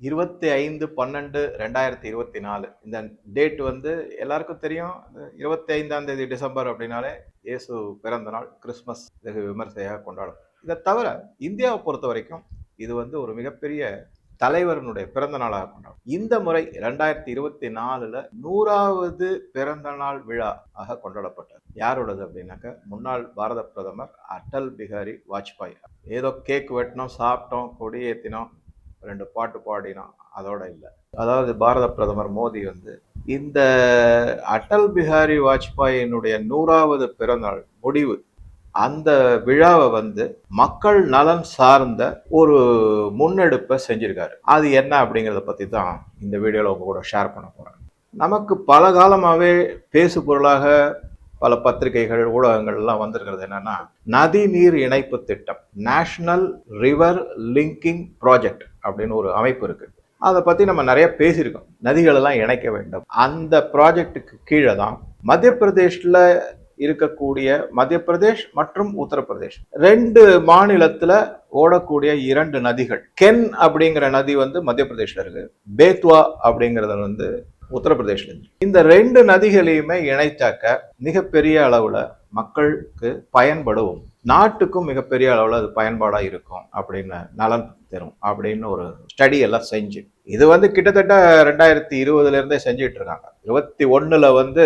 இருபத்தி ஐந்து பன்னெண்டு ரெண்டாயிரத்தி இருபத்தி நாலு. இந்த டேட் வந்து எல்லாருக்கும் தெரியும். இருபத்தி ஐந்தாம் தேதி டிசம்பர் அப்படின்னாலே இயேசு பிறந்த நாள் கிறிஸ்மஸ் வெகு விமர்சையாக கொண்டாடும். இதை தவிர இந்தியாவை பொறுத்த வரைக்கும் இது வந்து ஒரு மிகப்பெரிய தலைவரனுடைய பிறந்த நாளாக கொண்டாடும். இந்த முறை ரெண்டாயிரத்தி இருபத்தி நாலுல நூறாவது பிறந்த நாள் விழா ஆக கொண்டாடப்பட்டது. யாரோடது அப்படின்னாக்க முன்னாள் பாரத பிரதமர் அடல் பிகாரி வாஜ்பாய். ஏதோ கேக் வெட்டினோம் சாப்பிட்டோம் கொடியேற்றினோம் ரெண்டு பாட்டு பாடினோம் அதோட இல்லை. அதாவது பாரத பிரதமர் மோடி வந்து இந்த அடல் பிஹாரி வாஜ்பாயினுடைய நூறாவது பிறநாள் முடிவு அந்த விழாவை வந்து மக்கள் நலன் சார்ந்த ஒரு முன்னெடுப்பை செஞ்சிருக்காரு. அது என்ன அப்படிங்கிறத பற்றி தான் இந்த வீடியோவில் உங்க கூட ஷேர் பண்ண போகிறேன் நமக்கு பல காலமாகவே பேசு பொருளாக பல பத்திரிகைகள் ஊடகங்கள்லாம் வந்திருக்கிறது என்னன்னா நதி நீர் இணைப்பு திட்டம் நேஷனல் ரிவர் லிங்கிங் ப்ராஜெக்ட் அப்படின்னு ஒரு அமைப்பு இருக்கு. அதை பத்தி நம்ம நிறைய பேசியிருக்கோம். நதிகளெல்லாம் இணைக்க வேண்டும். அந்த ப்ராஜெக்டுக்கு கீழே தான் மத்திய பிரதேஷ்ல இருக்கக்கூடிய மத்திய பிரதேஷ் மற்றும் உத்தரப்பிரதேஷ். ரெண்டு மாநிலத்துல ஓடக்கூடிய இரண்டு நதிகள் கென் அப்படிங்கிற நதி வந்து மத்திய பிரதேஷ்ல இருக்கு. பேத்வா அப்படிங்கறது வந்து உத்தரப்பிரதேஷ்லேருந்து இந்த ரெண்டு நதிகளையுமே இணைத்தாக்க மிகப்பெரிய அளவில் மக்களுக்கு பயன்படும் நாட்டுக்கும் மிகப்பெரிய அளவில் அது பயன்பாடாக இருக்கும் அப்படின்னு நலன் தரும் அப்படின்னு ஒரு ஸ்டடி எல்லாம் செஞ்சு. இது வந்து கிட்டத்தட்ட ரெண்டாயிரத்தி இருபதுலேருந்தே செஞ்சுட்டு இருக்காங்க. இருபத்தி ஒன்றில் வந்து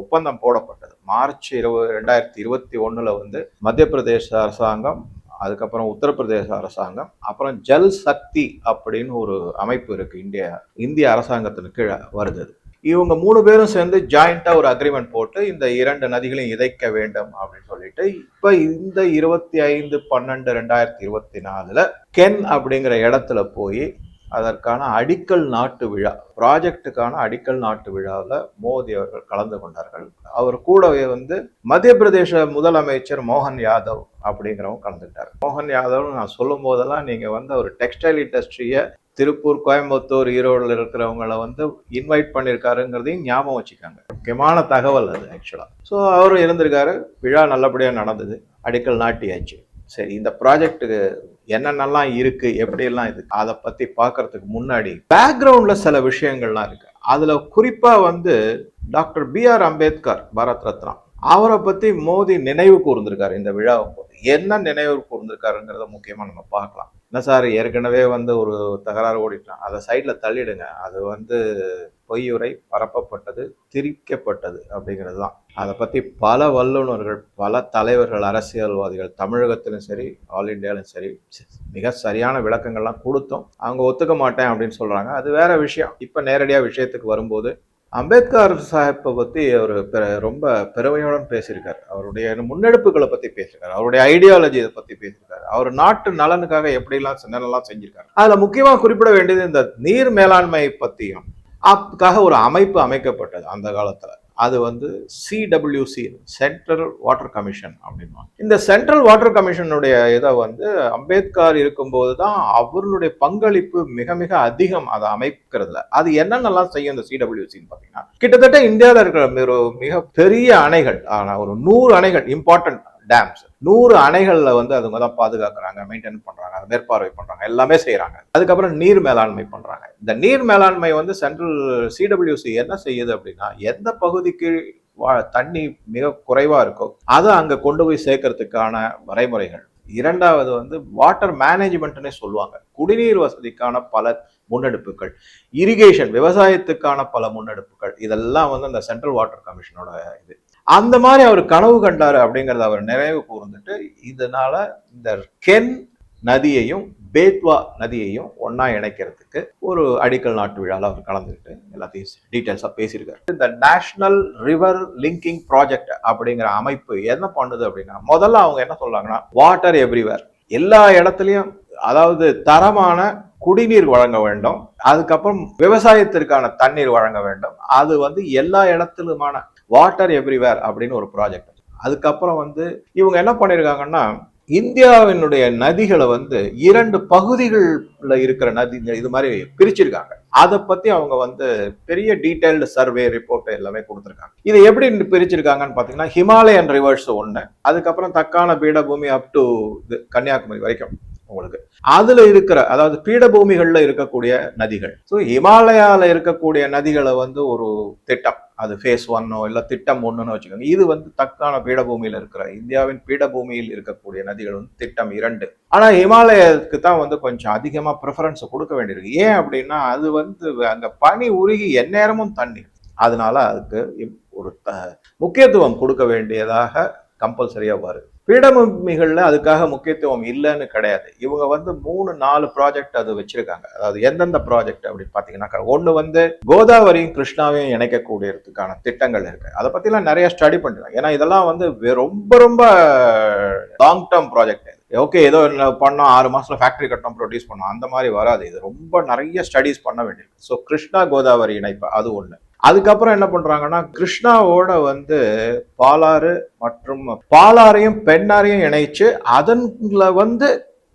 ஒப்பந்தம் போடப்பட்டது. மார்ச் இருபது ரெண்டாயிரத்தி இருபத்தி ஒன்றில் வந்து மத்திய பிரதேச அரசாங்கம் அதுக்கப்புறம் உத்தரப்பிரதேச அரசாங்கம் அப்புறம் ஜல் சக்தி அப்படின்னு ஒரு அமைப்பு இருக்குது இந்தியா இந்திய அரசாங்கத்தின் கீழே வருது. இவங்க மூணு பேரும் சேர்ந்து ஜாயிண்டாக ஒரு அக்ரிமெண்ட் போட்டு இந்த இரண்டு நதிகளையும் இதைக்க வேண்டும் அப்படின்னு சொல்லிட்டு இப்போ இந்த இருபத்தி ஐந்து பன்னெண்டு ரெண்டாயிரத்தி இருபத்தி நாலில் கென் அப்படிங்கிற இடத்துல போய் அதற்கான அடிக்கல் நாட்டு விழா ப்ராஜெக்டுக்கான அடிக்கல் நாட்டு விழாவில் மோடி அவர்கள் கலந்து கொண்டார்கள். அவர் கூடவே வந்து மத்திய பிரதேச முதலமைச்சர் மோகன் யாதவ் அப்படிங்கிறவங்க கலந்துக்கிட்டார். மோகன் யாதவ் நான் சொல்லும் போதெல்லாம் நீங்கள் வந்து ஒரு டெக்ஸ்டைல் இண்டஸ்ட்ரியை திருப்பூர் கோயம்புத்தூர் ஈரோடில் இருக்கிறவங்கள வந்து இன்வைட் பண்ணியிருக்காருங்கிறதையும் ஞாபகம் வச்சுக்காங்க. முக்கியமான தகவல் அது ஆக்சுவலாக ஸோ அவரும் இருந்திருக்காரு. விழா நல்லபடியாக நடந்தது. அடிக்கல் நாட்டியாச்சு. சரி இந்த ப்ராஜெக்ட்டுக்கு என்னென்னலாம் இருக்கு எப்படியெல்லாம் இது அதை பத்தி பார்க்கறதுக்கு முன்னாடி பேக்ரவுண்ட்ல சில விஷயங்கள்லாம் இருக்கு. அதுல குறிப்பா வந்து doctor B R Ambedkar Bharat Ratna அவரை பத்தி மோடி நினைவு கூர்ந்திருக்காரு இந்த விழாவை போது என்ன நினைவு கூர்ந்திருக்காருங்கிறத முக்கியமா நம்ம பார்க்கலாம். என்ன சார் ஏற்கனவே வந்து ஒரு தகராறு ஓடிட்டான். அதை சைடில் தள்ளிடுங்க. அது வந்து பொய்யுரை பரப்பப்பட்டது திரிக்கப்பட்டது அப்படிங்கிறது தான். அதை பற்றி பல வல்லுநர்கள் பல தலைவர்கள் அரசியல்வாதிகள் தமிழகத்திலும் சரி ஆல் இண்டியாலும் சரி மிக சரியான விளக்கங்கள்லாம் கொடுத்தோம். அவங்க ஒத்துக்க மாட்டேன் அப்படின்னு சொல்கிறாங்க அது வேற விஷயம். இப்போ நேரடியாக விஷயத்துக்கு வரும்போது அம்பேத்கர் சாஹிப்பை பற்றி அவர் பெ- ரொம்ப பெருமையுடன் பேசியிருக்காரு. அவருடைய முன்னெடுப்புகளை பற்றி பேசியிருக்காரு. அவருடைய ஐடியாலஜியை பற்றி பேசியிருக்காரு. அவர் நாட்டு நலனுக்காக எப்படிலாம் என்னென்னலாம் செஞ்சிருக்காரு. அதில் முக்கியமாக குறிப்பிட வேண்டியது இந்த நீர் மேலாண்மை பற்றியும் அதுக்காக ஒரு அமைப்பு அமைக்கப்பட்டது அந்த காலத்துல. அது வந்து சிடபிள்யூசி சென்ட்ரல் வாட்டர் கமிஷன் அப்படின்வாங்க இந்த சென்ட்ரல் வாட்டர் கமிஷனுடைய இதை வந்து அம்பேத்கர் இருக்கும்போது தான் அவர்களுடைய பங்களிப்பு மிக மிக அதிகம் அதை அமைக்கிறதுல. அது என்னென்னலாம் செய்யும் இந்த சிடபிள்யூசின்னு பார்த்தீங்கன்னா கிட்டத்தட்ட இந்தியாவில் இருக்கிற ஒரு மிக பெரிய அணைகள் ஆனால் ஒரு நூறு அணைகள் இம்பார்ட்டன்ட் டேம்ஸ் நூறு அணைகளில் வந்து அதுங்க தான் பாதுகாக்கிறாங்க மெயின்டைன் பண்ணுறாங்க அதை மேற்பார்வை பண்ணுறாங்க எல்லாமே செய்கிறாங்க அதுக்கப்புறம் நீர் மேலாண்மை பண்ணுறாங்க இந்த நீர் மேலாண்மை வந்து சென்ட்ரல் சிடபிள்யூசி என்ன செய்யுது அப்படின்னா எந்த பகுதிக்கு வா- தண்ணி மிக குறைவாக இருக்கோ அதை அங்கே கொண்டு போய் சேர்க்கறதுக்கான வரைமுறைகள். இரண்டாவது வந்து வாட்டர் மேனேஜ்மெண்ட்னே சொல்லுவாங்க. குடிநீர் வசதிக்கான பல முன்னெடுப்புகள் இரிகேஷன் விவசாயத்துக்கான பல முன்னெடுப்புகள் இதெல்லாம் வந்து அந்த சென்ட்ரல் வாட்டர் கமிஷனோட இது. அந்த மாதிரி அவர் கனவு கண்டார் அப்படிங்கறத அவர் நிறைவு கூர்ந்துட்டு இதனால இந்த கென் நதியையும் பேத்வா நதியையும் ஒன்றா இணைக்கிறதுக்கு ஒரு அடிக்கல் நாட்டு விழாவில் அவர் கலந்துக்கிட்டு எல்லாத்தையும் டீட்டெயில்ஸாக பேசியிருக்காரு. இந்த நேஷனல் ரிவர் லிங்கிங் ப்ராஜெக்ட் அப்படிங்கிற அமைப்பு என்ன பண்ணுது அப்படின்னா முதல்ல அவங்க என்ன சொல்றாங்கன்னா வாட்டர் எவ்ரிவேர் எல்லா இடத்துலையும் அதாவது தரமான குடிநீர் வழங்க வேண்டும். அதுக்கப்புறம் விவசாயத்திற்கான தண்ணீர் வழங்க வேண்டும். அது வந்து எல்லா இடத்திலுமான வாட்டர் எவ்ரிவேர் அப்படின்னு ஒரு ப்ராஜெக்ட் அதுக்கப்புறம் வந்து இவங்க என்ன பண்ணியிருக்காங்கன்னா இந்தியாவினுடைய நதிகளை வந்து இரண்டு பகுதிகளில் இருக்கிற நதி இது மாதிரி பிரிச்சிருக்காங்க. அதை பத்தி அவங்க வந்து பெரிய டீட்டெயில்டு சர்வே ரிப்போர்ட் எல்லாமே கொடுத்துருக்காங்க. இதை எப்படி பிரிச்சிருக்காங்கன்னு பார்த்தீங்கன்னா ஹிமாலயன் ரிவர்ஸ் ஒன்று அதுக்கப்புறம் தக்கான பீடபூமி அப் டு கன்னியாகுமரி வரைக்கும். உங்களுக்கு. அதுல இருக்கிற அதாவது பீடபூமிகள்ல இருக்கக்கூடிய நதிகள். ஸோ ஹிமாலயால இருக்கக்கூடிய நதிகளை வந்து ஒரு திட்டம். அது ஃபேஸ் ஒன்னோ இல்லை திட்டம் ஒன்றுன்னு வச்சுக்கோங்க. இது வந்து தக்கான பீடபூமியில் இருக்கிற இந்தியாவின் பீடபூமியில் இருக்கக்கூடிய நதிகள் வந்து திட்டம் இரண்டு. ஆனால் இமாலயத்துக்கு தான் வந்து கொஞ்சம் அதிகமாக ப்ரிஃபரன்ஸ் கொடுக்க வேண்டியிருக்கு. ஏன் அப்படின்னா அது வந்து அங்கே பனி உருகி எந்நேரமும் தண்ணி. அதனால அதுக்கு ஒரு த- முக்கியத்துவம் கொடுக்க வேண்டியதாக கம்பல்சரியாக வருது பீடபூமிகள்ல அதுக்காக முக்கியத்துவம் இல்லைன்னு கிடையாது. இவங்க வந்து மூணு நாலு ப்ராஜெக்ட் அது வச்சிருக்காங்க. அதாவது எந்தெந்த ப்ராஜெக்ட் அப்படின்னு பார்த்தீங்கன்னா ஒன்று வந்து கோதாவரியும் கிருஷ்ணாவையும் இணைக்கக்கூடியதுக்கான திட்டங்கள் இருக்கு. அதை பற்றிலாம் நிறைய ஸ்டடி பண்ணிருக்காங்க. ஏன்னா இதெல்லாம் வந்து ரொம்ப ரொம்ப லாங் டேர்ம் ப்ராஜெக்ட் ஓகே ஏதோ பண்ணோம் ஆறு மாசத்துல ஃபேக்டரி கட்டணும் ப்ரொடியூஸ் பண்ணோம். அந்த மாதிரி வராது. இது ரொம்ப நிறைய ஸ்டடீஸ் பண்ண வேண்டியிருக்கு. ஸோ கிருஷ்ணா கோதாவரி இணைப்பு அது ஒன்று அதுக்கப்புறம் என்ன பண்றாங்கன்னா கிருஷ்ணாவோட வந்து பாலாறு மற்றும் பாலாரையும் பெண்ணாரையும் இணைச்சு அதன்ல வந்து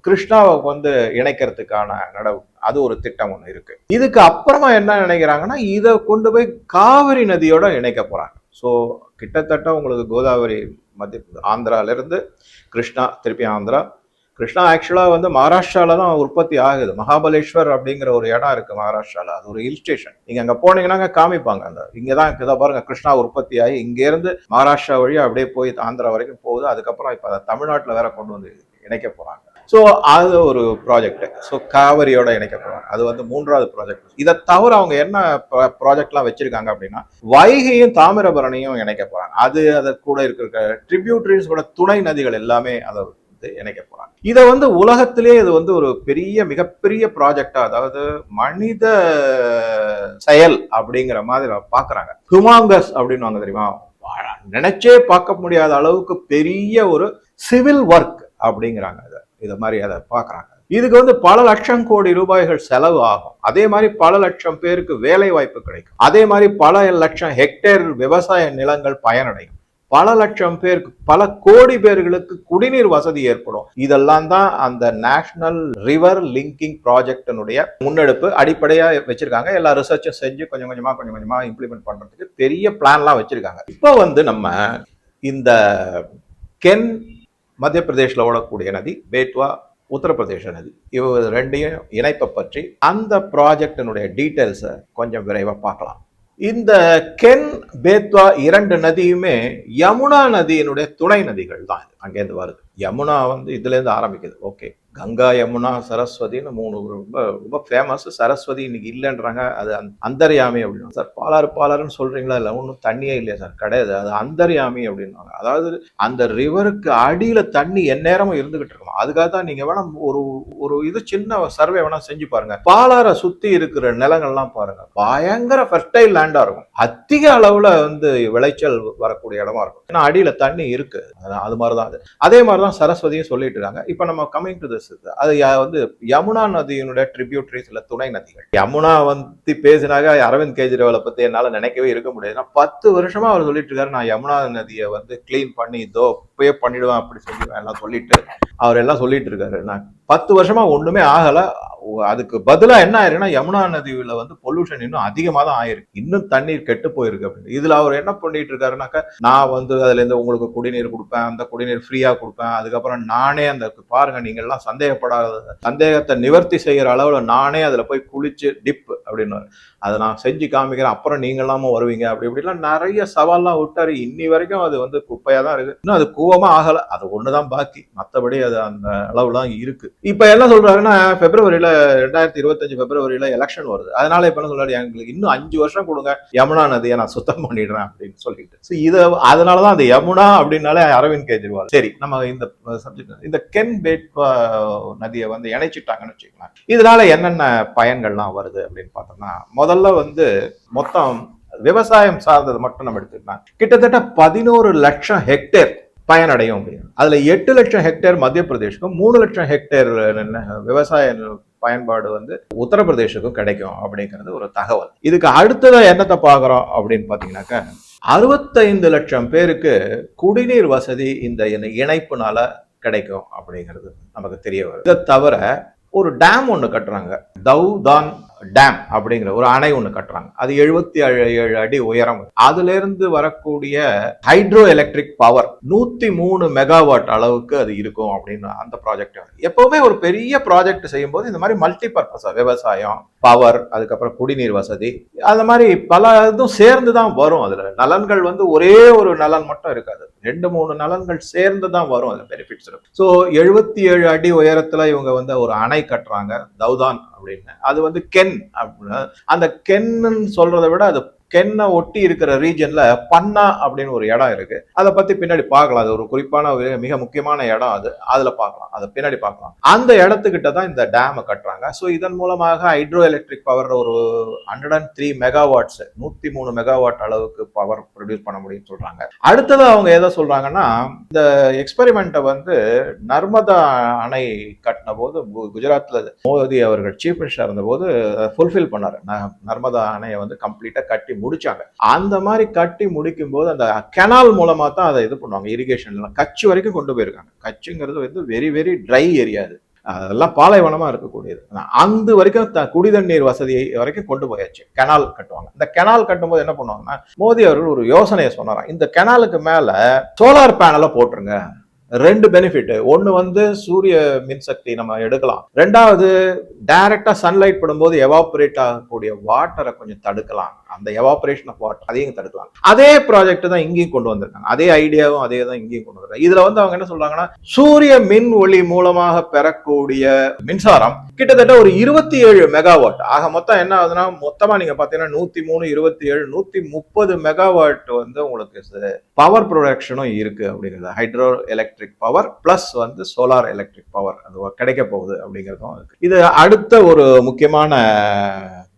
கிருஷ்ணாவை வந்து இணைக்கிறதுக்கான நடவு அது ஒரு திட்டம் ஒன்று இருக்கு. இதுக்கு அப்புறமா என்ன நினைக்கிறாங்கன்னா இதை கொண்டு போய் காவிரி நதியோட இணைக்க போறாங்க. ஸோ கிட்டத்தட்ட உங்களுக்கு கோதாவரி மத்திய ஆந்திராலேருந்து கிருஷ்ணா திருப்பி ஆந்திரா கிருஷ்ணா ஆக்சுவலாக வந்து மகாராஷ்டிராவில் தான் உற்பத்தி ஆகுது. மகாபலேஸ்வர் அப்படிங்கிற ஒரு இடம் இருக்குது மகாராஷ்டிராவில் அது ஒரு ஹில் ஸ்டேஷன் நீங்கள் அங்கே போனீங்கன்னா அங்கே காமிப்பாங்க அந்த இங்கே தான் இதை பாருங்க கிருஷ்ணா உற்பத்தி ஆகி இங்கேருந்து மகாராஷ்டிரா வழியாக அப்படியே போய் ஆந்திரா வரைக்கும் போகுது. அதுக்கப்புறம் இப்போ அதை தமிழ்நாட்டில் வேற கொண்டு வந்து இணைக்க போகிறாங்க ஸோ அது ஒரு ப்ராஜெக்ட் ஸோ காவிரியோட இணைக்க போகிறாங்க அது வந்து மூன்றாவது ப்ராஜெக்ட் இதை தவிர அவங்க என்ன ப்ராஜெக்ட்லாம் வச்சிருக்காங்க அப்படின்னா வைகையும் தாமிரபரணியும் இணைக்க போகிறாங்க அது அதை கூட இருக்கிற ட்ரிபியூட்ரிஸோட துணை நதிகள் எல்லாமே அதை வந்து இணைக்க போறாங்க. இதை வந்து உலகத்திலே இது வந்து ஒரு பெரிய மிகப்பெரிய ப்ராஜெக்டா அதாவது மனித செயல் அப்படிங்கிற மாதிரி பாக்குறாங்க ஹுமாங்கஸ் அப்படின்னு தெரியுமா? நினைச்சே பார்க்க முடியாத அளவுக்கு பெரிய ஒரு சிவில் ஒர்க் அப்படிங்கிறாங்க அதை இதை மாதிரி அதை பார்க்குறாங்க. இதுக்கு வந்து பல லட்சம் கோடி ரூபாய்கள் செலவு ஆகும். அதே மாதிரி பல லட்சம் பேருக்கு வேலை வாய்ப்பு கிடைக்கும். அதே மாதிரி பல லட்சம் ஹெக்டேர் விவசாய நிலங்கள் பயனடையும். பல லட்சம் பேருக்கு பல கோடி பேர்களுக்கு குடிநீர் வசதி ஏற்படும். இதெல்லாம் தான் அந்த நேஷனல் ரிவர் லிங்கிங் ப்ராஜெக்டினுடைய முன்னெடுப்பு அடிப்படையா வச்சிருக்காங்க. எல்லா ரிசர்ச்சும் செஞ்சு கொஞ்சம் கொஞ்சமா கொஞ்சம் கொஞ்சமா இம்ப்ளிமெண்ட் பண்றதுக்கு பெரிய பிளான்லாம் வச்சிருக்காங்க. இப்போ வந்து நம்ம இந்த கென் மத்திய பிரதேசில் ஓடக்கூடிய நதி பேட்வா உத்தரப்பிரதேச நதி இவ ரெண்டையும் இணைப்பை பற்றி அந்த ப்ராஜெக்டினுடைய டீட்டெயில்ஸை கொஞ்சம் விரைவாக பார்க்கலாம். இந்த கென் பேத்வா இரண்டு நதியுமே யமுனா நதியினுடைய துணை நதிகள் தான் அங்கேருந்து வருது. யமுனா வந்து இதுலேருந்து ஆரம்பிக்குது. ஓகே. கங்கா யமுனா சரஸ்வதின்னு மூணு ரொம்ப ரொம்ப ஃபேமஸ் சரஸ்வதி இன்னைக்கு இல்லைன்றாங்க. அது அந்த- அந்தர்யாமி அப்படின்னு சார் பாலாறு பாலாறுன்னு சொல்றீங்களா? இல்லை ஒன்றும் தண்ணியே இல்லையா சார்? கிடையாது. அது அந்தர்யாமி அப்படின்வாங்க அதாவது அந்த ரிவருக்கு அடியில் தண்ணி எந்நேரமும் இருந்துகிட்டு இருக்கும். அதுக்காக தான் நீங்க வேணா ஒரு ஒரு இது சின்ன சர்வே வேணா செஞ்சு பாருங்க. பாலாரை சுத்தி இருக்கிற நிலங்கள்லாம் பாருங்க. பயங்கர ஃபெர்டைல் லேண்டா இருக்கும். அதிக அளவுல வந்து விளைச்சல் வரக்கூடிய இடமா இருக்கும். ஏன்னா அடியில தண்ணி இருக்கு. அது- மாதிரி தான் அது. அதே மாதிரி தான் சரஸ்வதியும் சொல்லிட்டு இருக்காங்க. இப்போ நம்ம கம்மிங் டு அது வந்து யமுனா நதியினுடைய ட்ரிபியூட்ரிஸ் இல்லை துணை நதிகள். யமுனா வந்து பேசினாக அரவிந்த் கெஜ்ரிவாலை பத்தி என்னால நினைக்கவே இருக்க முடியாது. ஏன்னா பத்து வருஷமா அவர் சொல்லிட்டு இருக்காரு நான் யமுனா நதியை வந்து கிளீன் பண்ணி இதோ இப்பயே பண்ணிடுவேன் அப்படி சொல்லிடுவேன் எல்லாம் சொல்லிட்டு அவர் எல்லாம் சொல்லிட்டு இருக்காரு. நான் பத்து வருஷமா ஒண்ணுமே ஆகல. அதுக்கு பதிலா என்ன ஆயிருன்னா யமுனா நதியில வந்து பொல்யூஷன் இன்னும் அதிகமா தான் ஆயிருக்கு. இன்னும் தண்ணீர் கெட்டு போயிருக்கு அப்படின்னு. இதுல அவர் என்ன பண்ணிட்டு இருக்காருனாக்கா நான் வந்து அதுல இருந்து உங்களுக்கு குடிநீர் கொடுப்பேன் அந்த குடிநீர் ஃப்ரீயா கொடுப்பேன். அதுக்கப்புறம் நானே அந்த பாருங்க நீங்க எல்லாம் சந்தேகப்படாத சந்தேகத்தை நிவர்த்தி செய்யற அளவுல நானே அதுல போய் குளிச்சு டிப் அப்படின்னு அதை நான் செஞ்சு காமிக்கிறேன் அப்புறம் நீங்க வருவீங்க அப்படி இப்படிலாம் நிறைய சவால்லாம் விட்டாரு. இன்னி வரைக்கும் அது வந்து குப்பையாக தான் இருக்கு. இன்னும் அது கூவமா ஆகலை. அது ஒண்ணுதான் பாக்கி. மத்தபடி அது அந்த அளவுலாம் இருக்கு. இப்ப என்ன சொல்கிறாருன்னா பிப்ரவரியில் ரெண்டாயிரத்தி இருபத்தஞ்சு பிப்ரவரியில் எலெக்ஷன் வருது. அதனால இப்போ என்ன சொல்றாரு எங்களுக்கு இன்னும் அஞ்சு வருஷம் கொடுங்க. யமுனா நதியை நான் சுத்தம் பண்ணிடுறேன் அப்படின்னு சொல்லிட்டு. So அதனால அதனாலதான் அந்த யமுனா அப்படின்னாலே அரவிந்த் கெஜ்ரிவால். சரி நம்ம இந்த சப்ஜெக்ட் இந்த கென் பேட்வா நதியை வந்து இணைச்சிட்டாங்கன்னு வச்சுக்கலாம் இதனால என்னென்ன பயன்கள்லாம் வருது அப்படின்னு பார்த்தோம்னா முதல்ல வந்து மொத்தம் விவசாயம் சார்ந்தது மட்டும் நம்ம எடுத்துக்கலாம் கிட்டத்தட்ட பதினோரு லட்சம் ஹெக்டேர் பயனடையும் அப்படின்னு. அதுல எட்டு லட்சம் ஹெக்டேர் மத்திய பிரதேஷ்க்கும் மூணு லட்சம் ஹெக்டேர் விவசாய பயன்பாடு வந்து உத்தரப்பிரதேசத்துக்கும் கிடைக்கும் அப்படிங்கிறது ஒரு தகவல். இதுக்கு அடுத்ததா என்னத்தை பார்க்குறோம் அப்படின்னு பார்த்தீங்கன்னாக்கா அறுபத்தைந்து லட்சம் பேருக்கு குடிநீர் வசதி இந்த இணைப்புனால கிடைக்கும் அப்படிங்கிறது நமக்கு தெரிய வரும் இதை தவிர ஒரு டேம் ஒன்று கட்டுறாங்க. தவ் தான் டேம் அப்படிங்கிற ஒரு அணை ஒன்று கட்டுறாங்க. அது எழுபத்தி ஏழு ஏழு அடி உயரம். அதுலேருந்து வரக்கூடிய ஹைட்ரோ எலக்ட்ரிக் பவர் நூற்றி மூணு மெகாவாட் அளவுக்கு அது இருக்கும் அப்படின்னு அந்த ப்ராஜெக்ட் எப்போவுமே ஒரு பெரிய ப்ராஜெக்ட் செய்யும்போது இந்த மாதிரி மல்டி பர்பஸ் விவசாயம் பவர் அதுக்கப்புறம் குடிநீர் வசதி அந்த மாதிரி பல இதுவும் சேர்ந்து தான் வரும் அதில். நலன்கள் வந்து ஒரே ஒரு நலன் மட்டும் இருக்காது. ரெண்டு மூணு நலன்கள் சேர்ந்து தான் வரும் அந்த பெனிஃபிட்ஸ் இருக்கும் ஸோ எழுபத்தி ஏழு அடி உயரத்தில் இவங்க வந்து ஒரு அணை கட்டுறாங்க தௌதான் அப்படின்னு. அது வந்து கென் அப்படின்னு. அந்த கென்னு சொல்றதை விட அது கென்னை ஒட்டி இருக்கிற ரீஜன்ல பன்னா அப்படின்னு ஒரு இடம் இருக்கு. அதை பத்தி பின்னாடி பார்க்கலாம். அது ஒரு குறிப்பான ஒரு மிக முக்கியமான இடம் அது. அதுல பார்க்கலாம். அதை பின்னாடி பார்க்கலாம். அந்த இடத்துக்கிட்ட தான் இந்த டேமை கட்டுறாங்க. ஸோ இதன் மூலமாக ஹைட்ரோ எலக்ட்ரிக் பவர் ஒரு ஹண்ட்ரட் அண்ட் த்ரீ மெகாவாட்ஸ் நூத்தி மூணு மெகாவாட் அளவுக்கு பவர் ப்ரொடியூஸ் பண்ண முடியும்னு சொல்றாங்க. அடுத்தது அவங்க எதை சொல்றாங்கன்னா இந்த எக்ஸ்பெரிமெண்ட்டை வந்து நர்மதா அணை கட்டின போது கு- குஜராத்ல மோடி அவர்கள் சீஃப் மினிஸ்டர் இருந்தபோது ஃபுல்ஃபில் பண்ணாரு. ந- நர்மதா அணையை வந்து கம்ப்ளீட்டா கட்டி முடிச்சாங்க. அந்த மாதிரி கட்டி முடிக்கும் போது அந்த கெனால் மூலமா தான் அதை இது பண்ணுவாங்க இரிகேஷன்ல கட்சி வரைக்கும் கொண்டு போயிருக்காங்க. கட்சிங்கிறது வந்து வெரி வெரி ட்ரை ஏரியா அது. அதெல்லாம் பாலைவனமா இருக்கக்கூடியது. அந்த வரைக்கும் த- குடி தண்ணீர் வசதி வரைக்கும் கொண்டு போயாச்சு. கெனால் கட்டுவாங்க. இந்த கெனால் கட்டும்போது என்ன பண்ணுவாங்கன்னா மோடி அவர்கள் ஒரு யோசனையை சொன்னாராம். இந்த கெனாலுக்கு மேல சோலார் பேனலை போட்டுருங்க. ரெண்டு பெனிஃபிட் ஒன்னு வந்து சூரிய மின்சக்தி நம்ம எடுக்கலாம். ரெண்டாவது டைரக்டா சன்லைட் படும்போது எவாபரேட் ஆகக்கூடிய வாட்டரை கொஞ்சம் தடுக்கலாம். அந்த எவாபரேஷன் ஆஃப் வாட்டர் அதையும் தடுக்கலாம் அதே ப்ராஜெக்ட் தான் இங்கேயும் கொண்டு வந்திருக்காங்க. அதே ஐடியாவும் அதே தான் இங்கேயும் கொண்டு வந்திருக்காங்க. இதுல வந்து அவங்க என்ன சொல்றாங்கன்னா சூரிய மின் ஒளி மூலமாக பெறக்கூடிய மின்சாரம் கிட்டத்தட்ட ஒரு இருபத்தி ஏழு மெகாவாட் ஆக மொத்தம் என்ன ஆகுதுன்னா மொத்தமா நீங்க பாத்தீங்கன்னா நூத்தி மூணு இருபத்தி ஏழு நூத்தி முப்பது மெகாவாட் வந்து உங்களுக்கு பவர் ப்ரொடக்ஷனும் இருக்கு அப்படிங்கிறது. ஹைட்ரோ எலக்ட்ரிக் பவர் பிளஸ் வந்து சோலார் எலக்ட்ரிக் பவர் அது கிடைக்க போகுது அப்படிங்கிறதும் இருக்கு. இது அடுத்த ஒரு முக்கியமான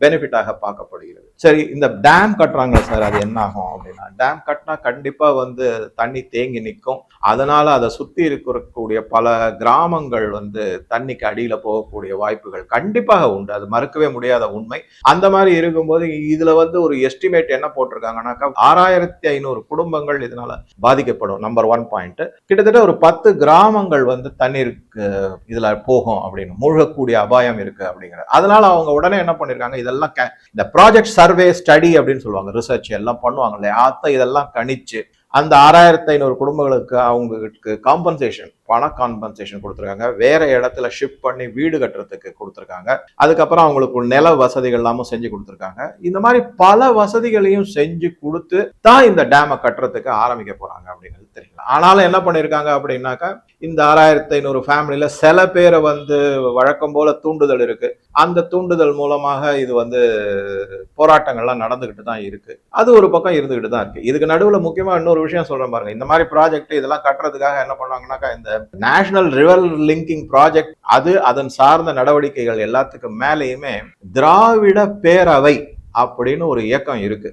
பெனிஃபிட்டாக பார்க்கப்படுகிறது. சரி இந்த டேம் கட்டுறாங்க சார் அது என்ன ஆகும் அப்படின்னா டேம் கட்டினா கண்டிப்பாக வந்து தண்ணி தேங்கி நிற்கும். அதனால் அதை சுற்றி இருக்கக்கூடிய பல கிராமங்கள் வந்து தண்ணிக்கு அடியில் போகக்கூடிய வாய்ப்புகள் கண்டிப்பாக உண்டு. அது மறுக்கவே முடியாத உண்மை. அந்த மாதிரி இருக்கும்போது இதில் வந்து ஒரு எஸ்டிமேட் என்ன போட்டிருக்காங்கன்னாக்கா ஆறாயிரத்தி ஐநூறு குடும்பங்கள் இதனால் பாதிக்கப்படும் நம்பர் ஒன் பாயிண்ட் கிட்டத்தட்ட ஒரு பத்து கிராமங்கள் வந்து தண்ணீருக்கு இதில் போகும் அப்படின்னு மூழ்கக்கூடிய அபாயம் இருக்குது அப்படிங்கிற அதனால் அவங்க உடனே என்ன பண்ணிருக்காங்க இதெல்லாம் க- இந்த ப்ராஜெக்ட் சர்வே ஸ்டடி அப்படின்னு சொல்லுவாங்க ரிசர்ச் எல்லாம் பண்ணுவாங்க இல்லையா? அத்தை இதெல்லாம் கணிச்சு அந்த ஆறாயிரத்தி ஐநூறு குடும்பங்களுக்கு அவங்களுக்கு காம்பன்சேஷன் பண காம்பன்சேஷன் கொடுத்துருக்காங்க. வேற இடத்துல ஷிஃப்ட் பண்ணி வீடு கட்டுறதுக்கு கொடுத்துருக்காங்க. அதுக்கப்புறம் அவங்களுக்கு நில வசதிகள் எல்லாமும் செஞ்சு கொடுத்துருக்காங்க. இந்த மாதிரி பல வசதிகளையும் செஞ்சு கொடுத்து தான் இந்த டேமை கட்டுறதுக்கு ஆரம்பிக்க போறாங்க அப்படிங்கிறது தெரியல. ஆனாலும் என்ன பண்ணியிருக்காங்க அப்படின்னாக்கா இந்த ஆறாயிரத்தி ஐநூறு ஃபேமிலியில சில பேரை வந்து வழக்கம் போல தூண்டுதல் இருக்கு. அந்த தூண்டுதல் மூலமாக இது வந்து போராட்டங்கள்லாம் நடந்துகிட்டு தான் இருக்கு. அது ஒரு பக்கம் இருந்துகிட்டு தான் இருக்கு. இதுக்கு நடுவில் முக்கியமா இன்னொரு விஷயம் சொல்றேன் பாருங்க. இந்த மாதிரி ப்ராஜெக்ட் இதெல்லாம் கட்டுறதுக்காக என்ன பண்ணுவாங்கன்னாக்கா இந்த நேஷனல் ரிவர் லிங்கிங் ப்ராஜெக்ட் அது அதன் சார்ந்த நடவடிக்கைகள் எல்லாத்துக்கும் மேலேயுமே திராவிட பேரவை அப்படின்னு ஒரு இயக்கம் இருக்கு.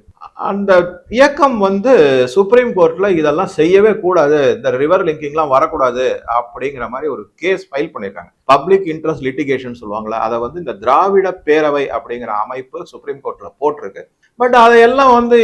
அந்த இயக்கம் வந்து சுப்ரீம் கோர்ட்ல இதெல்லாம் செய்யவே கூடாது இந்த ரிவர் லிங்கிங்லாம் வரக்கூடாது அப்படிங்கிற மாதிரி ஒரு கேஸ் ஃபைல் பண்ணியிருக்காங்க பப்ளிக் இன்ட்ரெஸ்ட் லிட்டிகேஷன் சொல்லுவாங்களா அதை வந்து இந்த திராவிட பேரவை அப்படிங்கிற அமைப்பு சுப்ரீம் கோர்ட்ல போட்டிருக்கு. பட் அதையெல்லாம் வந்து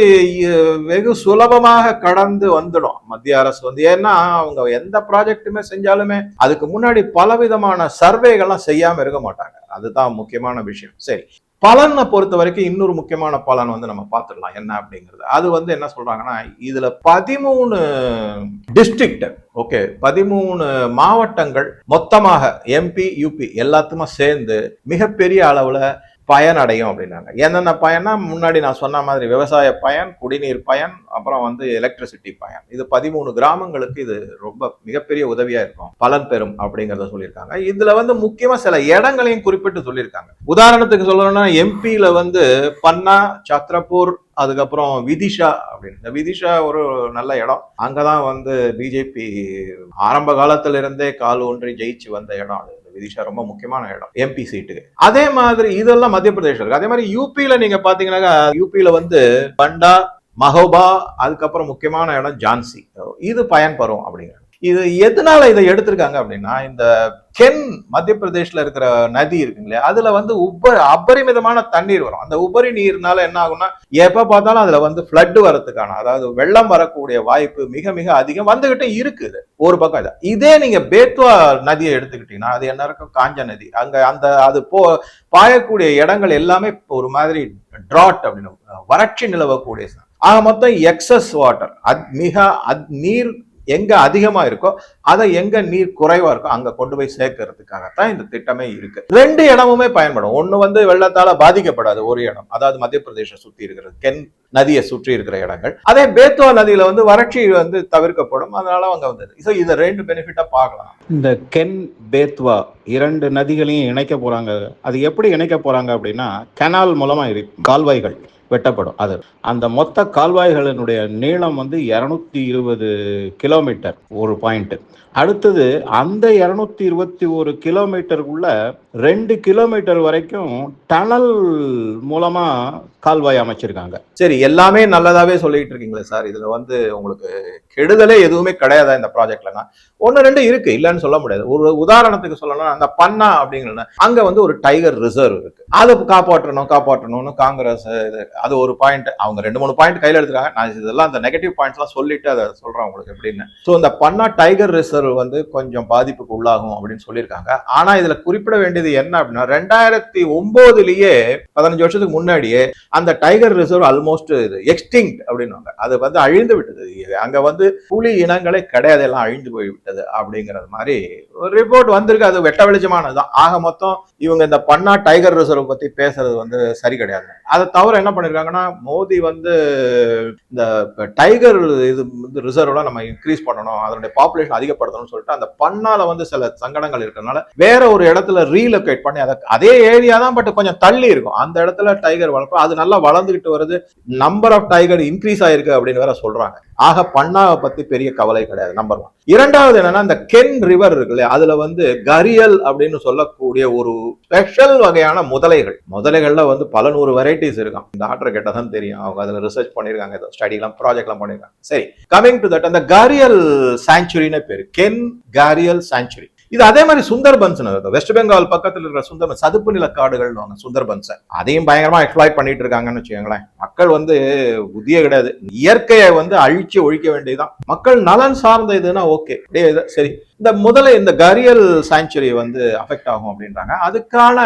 வெகு சுலபமாக கடந்து வந்துடும் மத்திய அரசு வந்து. ஏன்னா அவங்க எந்த ப்ராஜெக்ட்டுமே செஞ்சாலுமே அதுக்கு முன்னாடி பலவிதமான சர்வேகள்லாம் செய்யாம இருக்க மாட்டாங்க. அதுதான் முக்கியமான விஷயம். சரி. பலனை பொறுத்த வரைக்கும் இன்னொரு முக்கியமான பலன் வந்து நம்ம பார்த்துடலாம். என்ன அப்படிங்கிறது. அது வந்து என்ன சொல்றாங்கன்னா இதுல பதிமூணு டிஸ்ட்ரிக்ட் ஓகே பதிமூணு மாவட்டங்கள் மொத்தமாக எம்பி யூபி எல்லாத்துமே சேர்ந்து மிகப்பெரிய அளவுல பயனடையும் அப்படின்னாங்க. என்னென்ன பயன்னா முன்னாடி நான் சொன்ன மாதிரி விவசாய பயன் குடிநீர் பயன் அப்புறம் வந்து எலக்ட்ரிசிட்டி பயன். இது பதிமூணு கிராமங்களுக்கு இது ரொம்ப மிகப்பெரிய உதவியா இருக்கும். பலன் பெறும் அப்படிங்கிறத சொல்லியிருக்காங்க. இதுல வந்து முக்கியமா சில இடங்களையும் குறிப்பிட்டு சொல்லியிருக்காங்க. உதாரணத்துக்கு சொல்லணும்னா எம்பியில வந்து பன்னா சத்ரபூர் அதுக்கப்புறம் விதிஷா அப்படின்னு. இந்த விதிஷா ஒரு நல்ல இடம். அங்கதான் வந்து பிஜேபி ஆரம்ப காலத்திலிருந்தே கால் ஒன்றி ஜெயிச்சு வந்த இடம் அது. விதிஷா ரொம்ப முக்கியமான இடம் எம்பி சீட்டுக்கு. அதே மாதிரி இதெல்லாம் மத்திய பிரதேசம் இருக்கு. அதே மாதிரி யூபியில நீங்க பாத்தீங்கன்னாக்கா யூபியில வந்து பண்டா மஹோபா அதுக்கப்புறம் முக்கியமான இடம் ஜான்சி. இது பயன்பெறும் அப்படிங்கிறது இது எதனால இதை எடுத்திருக்காங்க அப்படின்னா இந்த கென் மத்திய பிரதேஷ்ல இருக்கிற நதி இருக்குங்களே அதுல வந்து உப அபரிமிதமான தண்ணீர் வரும். அந்த உபரி நீர்னால என்ன ஆகும்னா எப்ப பார்த்தாலும் அதுல வந்து ஃப்ளட் வரதுக்கான அதாவது வெள்ளம் வரக்கூடிய வாய்ப்பு மிக மிக அதிகம் வந்துகிட்டே இருக்குது ஒரு பக்கம் இதை இதே நீங்க பேத்வா நதியை எடுத்துக்கிட்டீங்கன்னா அது என்ன இருக்கும்? காஞ்ச நதி. அங்க அந்த அது போ பாயக்கூடிய இடங்கள் எல்லாமே ஒரு மாதிரி டிராட் அப்படின்னு வறட்சி நிலவக்கூடிய ஆக மொத்தம் எக்ஸஸ் வாட்டர் அத் மிக அத் நீர் எங்க அதிகமா இருக்கோ அதை எங்க நீர் குறைவா இருக்கோ அங்க கொண்டு போய் சேர்க்கறதுக்காகத்தான் இந்த திட்டமே இருக்கு. ரெண்டு இடமுமே பயன்படும். ஒண்ணு வந்து வெள்ளத்தால பாதிக்கப்படாது ஒரு இடம். அதாவது மத்திய பிரதேச சுத்தி இருக்கிறது கென் நதியை சுற்றி இருக்கிற இடங்கள். அதே பேத்வா நதியில வந்து வறட்சி வந்து தவிர்க்கப்படும். அதனால அங்க வந்தது. ஸோ இதை ரெண்டு பெனிஃபிட்டா பார்க்கலாம். இந்த கென் பேத்வா இரண்டு நதிகளையும் இணைக்க போறாங்க. அது எப்படி இணைக்க போறாங்க அப்படின்னா கெனால் மூலமா இருக்கு. கால்வாய்கள். வெட்டப்படும். அது அந்த மொத்த கால்வாய்களினுடைய நீளம் வந்து இரநூத்தி இருபது கிலோமீட்டர் ஒரு பாயிண்ட் அடுத்தது அந்த இரநூத்தி இருபத்தி ஒரு கிலோமீட்டருக்குள்ள ரெண்டு கிலோமீட்டர் வரைக்கும் டனல் மூலமா கால்வாய் அமைச்சிருக்காங்க. சரி எல்லாமே நல்லதாவே சொல்லிட்டு இருக்கீங்களே சார். இதுல வந்து உங்களுக்கு கெடுதலே எதுவுமே கிடையாதா இந்த ப்ராஜெக்ட்லனா ஒன்னு ரெண்டு இருக்கு இல்லைன்னு சொல்ல முடியாது. ஒரு உதாரணத்துக்கு சொல்லணும் அந்த பன்னா அப்படிங்கிறது அங்க வந்து ஒரு டைகர் ரிசர்வ் இருக்கு. அதை காப்பாற்றணும் காப்பாற்றணும்னு காங்கிரஸ் இது அது ஒரு பாயிண்ட் அவங்க ரெண்டு மூணு பாயிண்ட் கையில எடுத்துருக்காங்க. நான் இதெல்லாம் அந்த நெகட்டிவ் பாயிண்ட்ஸ் எல்லாம் சொல்லிட்டு அதை சொல்றேன் உங்களுக்கு எப்படின்னு. ஸோ இந்த பன்னா டைகர் ரிசர்வ் வந்து கொஞ்சம் பாதிப்புக்கு உள்ளாகும் அப்படின்னு சொல்லியிருக்காங்க. ஆனா இதுல குறிப்பிட வேண்டியது என்ன அப்படின்னா ரெண்டாயிரத்தி ஒன்பதுலயே பதினஞ்சு வருஷத்துக்கு முன்னாடியே அந்த டைகர் ரிசர்வ் ஆல்மோஸ்ட் இது எக்ஸ்டிங் அப்படின்னுவாங்க. அது வந்து அழிந்து விட்டது. அங்க வந்து புலி இனங்களே கிடையாது எல்லாம் அழிந்து போய் விட்டது அப்படிங்கிறது மாதிரி ஒரு ரிப்போர்ட் வந்திருக்கு. அது வெட்ட வெளிச்சமானதுதான் ஆக மொத்தம் இவங்க இந்த பன்னா டைகர் ரிசர்வ் பத்தி பேசுறது வந்து சரி கிடையாது. அதை தவிர என்ன பண்ணிருக்காங்கன்னா மோடி வந்து இந்த டைகர் இது வந்து ரிசர்வ்லாம் நம்ம இன்க்ரீஸ் பண்ணணும். அதனுடைய பாப்புலேஷன் பயன்படுத்தணும்னு சொல்லிட்டு அந்த பண்ணால வந்து சில சங்கடங்கள் இருக்கிறதுனால வேற ஒரு இடத்துல ரீலொகேட் பண்ணி அதை அதே ஏரியா தான் பட் கொஞ்சம் தள்ளி இருக்கும். அந்த இடத்துல டைகர் வளர்ப்பு அது நல்லா வளர்ந்துகிட்டு வருது. நம்பர் ஆஃப் டைகர் இன்க்ரீஸ் ஆயிருக்கு அப்படின்னு வேற சொல்றாங்க. ஆக பண்ணாவை பத்தி பெரிய கவலை கிடையாது நம்பர் ஒன் இரண்டாவது என்னன்னா இந்த கென் ரிவர் இருக்குல்ல அதுல வந்து கரியல் அப்படின்னு சொல்லக்கூடிய ஒரு ஸ்பெஷல் வகையான முதலைகள். முதலைகள்ல வந்து பல நூறு வெரைட்டிஸ் இருக்கும். இந்த ஆர்டர் கேட்டதான் தெரியும். அவங்க அதுல ரிசர்ச் பண்ணிருக்காங்க ஏதோ ஸ்டடி எல்லாம் ப்ராஜெக்ட் எல்லாம் பண்ணிருக்காங்க சரி கமிங் டு தட் அந்த காரியல் சாங்சுரின்னு பேரு. கென் கரியல் சாங்சுரி இது அதே மாதிரி சுந்தர்பன்ஸ் வெஸ்ட் பெங்கால் பக்கத்தில் இருக்கிற சுந்தர்பன்ஸ் சதுப்பு நில காடுகள் சுந்தர்பன்ஸை. அதையும் பயங்கரமா எக்ஸ்ப்ளாய்ட் பண்ணிட்டு இருக்காங்கன்னு வச்சுக்கோங்களேன். மக்கள் வந்து புதிய கிடையாது. இயற்கையை வந்து அழிச்சு ஒழிக்க வேண்டியதுதான். மக்கள் நலன் சார்ந்த இதுன்னா ஓகே சரி. இந்த முதல்ல இந்த கரியல் சாங்சுரி வந்து அஃபெக்ட் ஆகும் அப்படின்றாங்க. அதுக்கான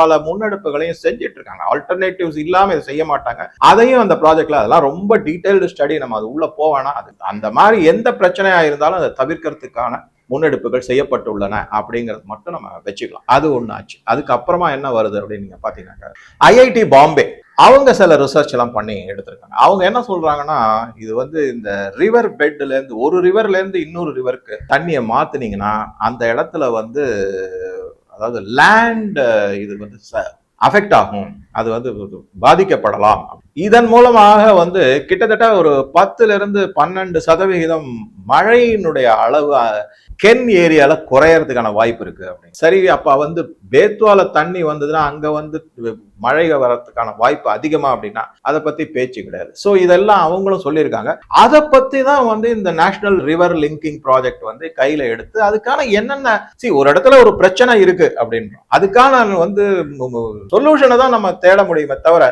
பல முன்னெடுப்புகளையும் செஞ்சுட்டு இருக்காங்க. ஆல்டர்னேட்டிவ்ஸ் இல்லாம இதை செய்ய மாட்டாங்க. அதையும் அந்த ப்ராஜெக்ட்ல அதெல்லாம் ரொம்ப டீட்டெயில்டு ஸ்டடி நம்ம அது உள்ள போவேனா? அது அந்த மாதிரி எந்த பிரச்சனையா இருந்தாலும் அதை தவிர்க்கிறதுக்கான முன்னெடுப்புகள் செய்யப்பட்டுள்ளன அப்படிங்கிறது மட்டும் நம்ம வச்சுக்கலாம். அது ஒன்று ஆச்சு அதுக்கப்புறமா என்ன வருது அப்படின்னு நீங்கள் பார்த்தீங்கன்னாக்கா ஐஐடி பாம்பே அவங்க சில ரிசர்ச் எல்லாம் பண்ணி எடுத்திருக்காங்க. அவங்க என்ன சொல்றாங்கன்னா இது வந்து இந்த ரிவர் பெட்ல இருந்து ஒரு ரிவர்ல இருந்து இன்னொரு ரிவருக்கு தண்ணியை மாத்தினீங்கன்னா அந்த இடத்துல வந்து அதாவது லேண்ட் இது வந்து அஃபெக்ட் ஆகும். அது வந்து பாதிக்கப்படலாம். இதன் மூலமாக வந்து கிட்டத்தட்ட ஒரு பத்துல இருந்து பன்னெண்டு சதவிகிதம் மழையினுடைய அளவு கென் ஏரியால குறையறதுக்கான வாய்ப்பு இருக்கு அப்படின்னு. சரி அப்ப வந்து பேத்வால தண்ணி வந்ததுன்னா அங்க வந்து மழை வர்றதுக்கான வாய்ப்பு அதிகமா அப்படின்னா அதை பத்தி பேச்சு கிடையாது. ஸோ இதெல்லாம் அவங்களும் சொல்லியிருக்காங்க. அதை பத்தி தான் வந்து இந்த நேஷனல் ரிவர் லிங்கிங் ப்ராஜெக்ட் வந்து கையில எடுத்து அதுக்கான என்னென்ன சி ஒரு இடத்துல ஒரு பிரச்சனை இருக்கு அப்படின்றோம். அதுக்கான வந்து சொல்யூஷனை தான் நம்ம தேட முடியுமே தவிர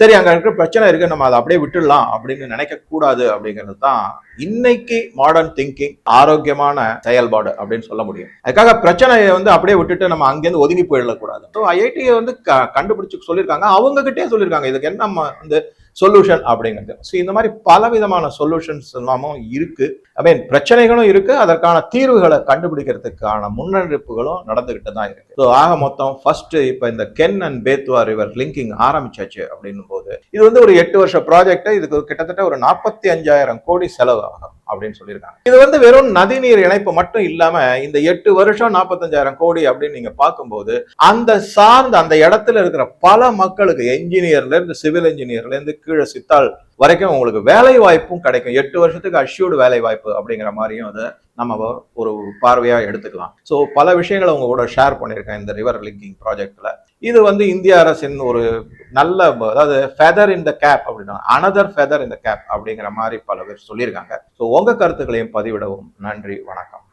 சரி அங்க இருக்கிற பிரச்சனை இருக்கு நம்ம அதை அப்படியே விட்டுடலாம் அப்படின்னு நினைக்க கூடாது அப்படிங்கிறது தான் இன்னைக்கு மாடர்ன் திங்கிங் ஆரோக்கியமான செயல்பாடு அப்படின்னு சொல்ல முடியும். அதுக்காக பிரச்சனையை வந்து அப்படியே விட்டுட்டு நம்ம அங்கேருந்து ஒதுங்கி போயிடக்கூடாது. ஸோ ஐஐடியை வந்து கண்டுபிடிச்சு சொல்லியிருக்காங்க. அவங்க கிட்டே சொல்லியிருக்காங்க. இதுக்கு என்ன நம்ம வந்து சொல்யூஷன் அப்படிங்கிறது. ஸோ இந்த மாதிரி பலவிதமான சொல்யூஷன்ஸ் எல்லாமும் இருக்கு. ஐ மீன் பிரச்சனைகளும் இருக்கு. அதற்கான தீர்வுகளை கண்டுபிடிக்கிறதுக்கான முன்னெடுப்புகளும் நடந்துகிட்டு தான் இருக்கு. ஸோ ஆக மொத்தம் ஃபர்ஸ்ட் இப்போ இந்த Ken and Betwa river linking ஆரம்பிச்சாச்சு அப்படின்னும் போது இது வந்து ஒரு எட்டு வருஷ ப்ராஜெக்ட் இதுக்கு கிட்டத்தட்ட ஒரு நாற்பத்தி அஞ்சாயிரம் கோடி செலவு ஆகும் அப்படின்னு சொல்லியிருக்காங்க. இது வந்து வெறும் நதிநீர் இணைப்பு மட்டும் இல்லாம இந்த எட்டு வருஷம் நாற்பத்தஞ்சாயிரம் கோடி அப்படின்னு நீங்க பார்க்கும்போது அந்த சார்ந்த அந்த இடத்துல இருக்கிற பல மக்களுக்கு என்ஜினியர்ல இருந்து சிவில் இன்ஜினியர்ல இருந்து கீழே சித்தால் வரைக்கும் உங்களுக்கு வேலை வாய்ப்பும் கிடைக்கும். எட்டு வருஷத்துக்கு அஷ்யூர்டு வேலை வாய்ப்பு அப்படிங்கிற மாதிரியும் அதை நம்ம ஒரு பார்வையா எடுத்துக்கலாம். ஸோ பல விஷயங்களை உங்க கூட ஷேர் பண்ணியிருக்கேன் இந்த ரிவர் லிங்கிங் ப்ராஜெக்ட்ல இது வந்து இந்திய அரசின் ஒரு நல்ல அதாவது ஃபெதர் இன் த கேப் அப்படின்னா another feather in the cap அப்படிங்கிற மாதிரி பல பேர் சொல்லியிருக்காங்க. ஸோ உங்க கருத்துக்களையும் பதிவிடவும். நன்றி வணக்கம்.